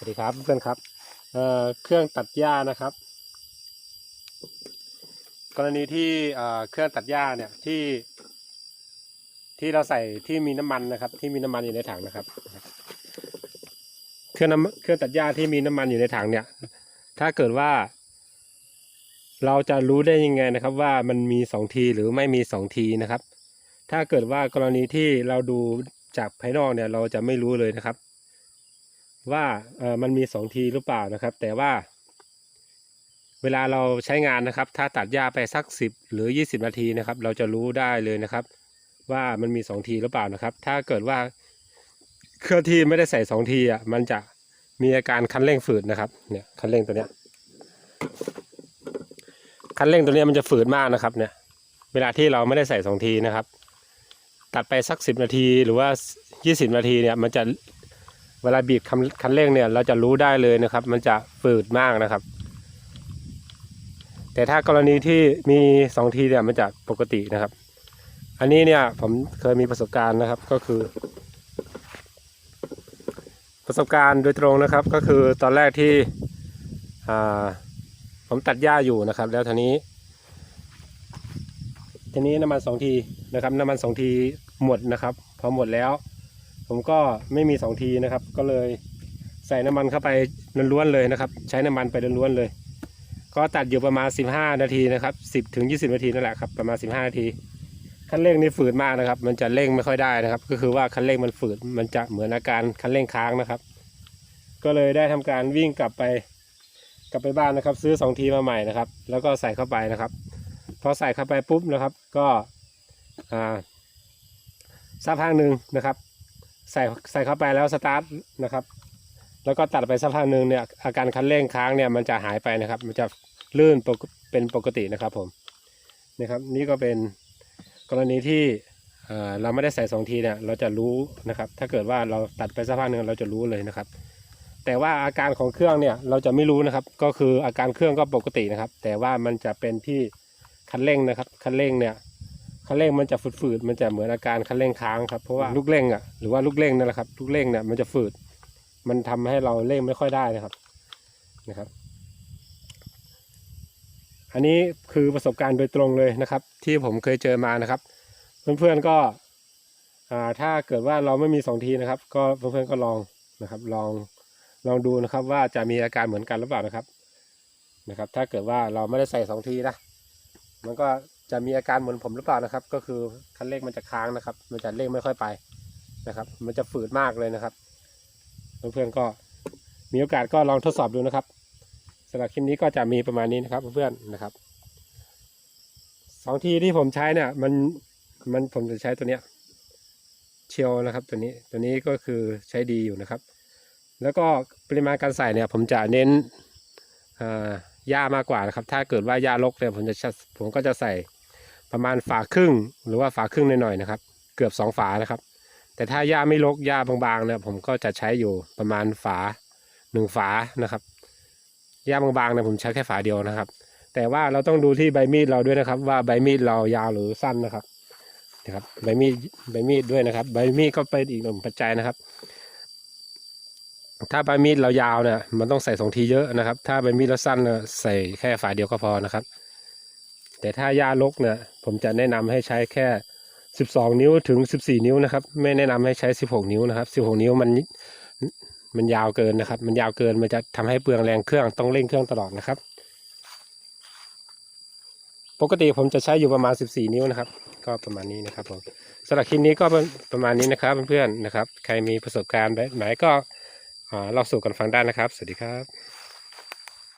สวัสดีครับเพื่อนครับเเครื่องตัดหญ้านะครับ กรณีที่เเครื่องตัดหญ้าเนี่ยที่ที่เราใส่ที่มีน้ำมันนะครับ ที่มีน้ำมันอยู่ในถังนะครับ เครื่องน้ำเครื่องตัดหญ้าที่มีน้ำมันอยู่ในถังเนี่ย ถ้าเกิดว่า เราจะรู้ได้ยังไงนะครับ ว่ามันมีสองทีหรือไม่มีสองทีนะครับ ถ้าเกิดว่ากรณีที่เราดูจากภายนอกเนี่ย เราจะไม่รู้เลยนะครับ ว่าเออมันมีสองทีหรือเปล่านะครับ แต่ว่า เวลาเราใช้งานนะครับ ถ้าตัดหญ้าไปสักสิบหรือยี่สิบนาทีนะครับ เราจะรู้ได้เลยนะครับ ว่ามันมีสองทีหรือเปล่านะครับ ถ้าเกิดว่าเครื่องที่ไม่ได้ใส่สองทีอะมันจะมีอาการคันเร่งฝืดนะครับ เนี่ยคันเร่งตัวเนี้ยคันเร่งตัวเนี้ยมันจะฝืดมากนะครับ เนี่ย เวลาที่เราไม่ได้ใส่สองทีนะครับ ตัดไปสักสิบนาทีหรือว่ายี่สิบนาทีเนี่ย มันจะ เวลาบีบคันคันเร่งเนี่ยเราจะรู้ได้เลยนะครับ มันจะฝืดมากนะครับ แต่ถ้ากรณีที่มีสองทีเนี่ยมันจะปกตินะครับ อันนี้เนี่ยผมเคยมีประสบการณ์นะครับก็คือ ประสบการณ์โดยตรงนะครับ ก็คือตอนแรกที่ผมตัดหญ้าอยู่นะครับ แล้วทีนี้ทีนี้น้ำมันสองทีนะครับน้ำมันสองทีหมดนะครับ พอหมดแล้ว ผมก็ไม่มีสองทีนะครับ ก็เลยใส่น้ำมันเข้าไปล้วนๆเลยนะครับ ใช้น้ำมันไปล้วนๆเลย ก็ตัดอยู่ประมาณ 15 นาทีนะครับ 10ถึง20 นาทีนั่นแหละครับประมาณ 15 นาที คันเร่งนี่ฝืดมากนะครับ มันจะเร่งไม่ค่อยได้นะครับ ก็คือว่าคันเร่งมันฝืดมันจะเหมือนอาการคันเร่งค้างนะครับ ก็เลยได้ทำการวิ่งกลับไปกลับไปบ้านนะครับ ซื้อสองทีมาใหม่นะครับ แล้วก็ใส่เข้าไปนะครับพอใส่เข้าไปปุ๊บนะครับ ก็อ่าสักพักหนึ่งนะครับ ใส่ใส่เข้าไปแล้วสตาร์ทนะครับ แล้วก็ตัดไปสักพักหนึ่งเนี่ยอาการคันเร่งค้างเนี่ยมันจะหายไปนะครับ มันจะลื่นเป็นปกตินะครับผมนะครับนี่ก็เป็นกรณีที่เเราไม่ได้ใส่สองทีเนี่ยเราจะรู้นะครับ ถ้าเกิดว่าเราตัดไปสักพักหนึ่งเราจะรู้เลยนะครับ แต่ว่าอาการของเครื่องเนี่ยเราจะไม่รู้นะครับ ก็คืออาการเครื่องก็ปกตินะครับ แต่ว่ามันจะเป็นที่คันเร่งนะครับคันเร่งเนี่ย คันเร่งมันจะฝืดๆมันจะเหมือนอาการคันเร่งค้างครับเพราะว่าลูกเร่งอะหรือว่าลูกเร่งนั่นแหละครับลูกเร่งเนี่ยมันจะฝืด มันทำให้เราเร่งไม่ค่อยได้นะครับนะครับ อันนี้คือประสบการณ์โดยตรงเลยนะครับ ที่ผมเคยเจอมานะครับ เพื่อนๆก็อ่าถ้าเกิดว่าเราไม่มีสองทีนะครับ ก็เพื่อนๆก็ลองนะครับ ลองลองดูนะครับ ว่าจะมีอาการเหมือนกันหรือเปล่านะครับนะครับ ถ้าเกิดว่าเราไม่ได้ใส่สองทีนะมันก็ จะมีอาการเหมือนผมหรือเปล่านะครับ ก็คือคันเร่งมันจะค้างนะครับ มันจะเร่งไม่ค่อยไปนะครับ มันจะฝืดมากเลยนะครับเพื่อนๆก็มีโอกาสก็ลองทดสอบดูนะครับสำหรับคลิปนี้ก็จะมีประมาณนี้นะครับเพื่อนๆนะครับสองทีที่ผมใช้เนี่ยมันมันผมจะใช้ตัวเนี้ยเชียวนะครับตัวนี้ตัวนี้ก็คือใช้ดีอยู่นะครับ แล้วก็ปริมาณการใส่เนี่ย ผมจะเน้นหญ้ามากกว่านะครับ ถ้าเกิดว่าหญ้ารกเนี่ยผมจะผมก็จะใส่ ประมาณฝาครึ่งหรือว่าฝาครึ่งหน่อยๆนะครับ เกือบสองฝานะครับ แต่ถ้าหญ้าไม่รกหญ้าบางๆเนี่ยผมก็จะใช้อยู่ประมาณฝาหนึ่งฝานะครับหญ้าบางๆเนี่ยผมใช้แค่ฝาเดียวนะครับ แต่ว่าเราต้องดูที่ใบมีดเราด้วยนะครับ ว่าใบมีดเรายาวหรือสั้นนะครับนะครับใบมีดใบมีดด้วยนะครับ ใบมีดก็เป็นอีกหนึ่งปัจจัยนะครับ ถ้าใบมีดเรายาวเนี่ยมันต้องใส่สองทีเยอะนะครับ ถ้าใบมีดเราสั้นเนี่ยใส่แค่ฝาเดียวก็พอนะครับ แต่ถ้าหญ้ารกเนี่ยผมจะแนะนำให้ใช้แค่ 12 นิ้วถึง 14 นิ้วนะครับ ไม่แนะนำให้ใช้ 16 นิ้วนะครับ 16 นิ้วมันมันยาวเกินนะครับ มันยาวเกินมันจะทำให้เปลืองแรงเครื่องต้องเร่งเครื่องตลอดนะครับ ปกติผมจะใช้อยู่ประมาณ 14 นิ้วนะครับ ก็ประมาณนี้นะครับผมสำหรับคลิปนี้ก็ประมาณนี้นะครับเพื่อนๆนะครับ ใครมีประสบการณ์แบบไหนก็เล่าสู่กันฟังได้นะครับ สวัสดีครับ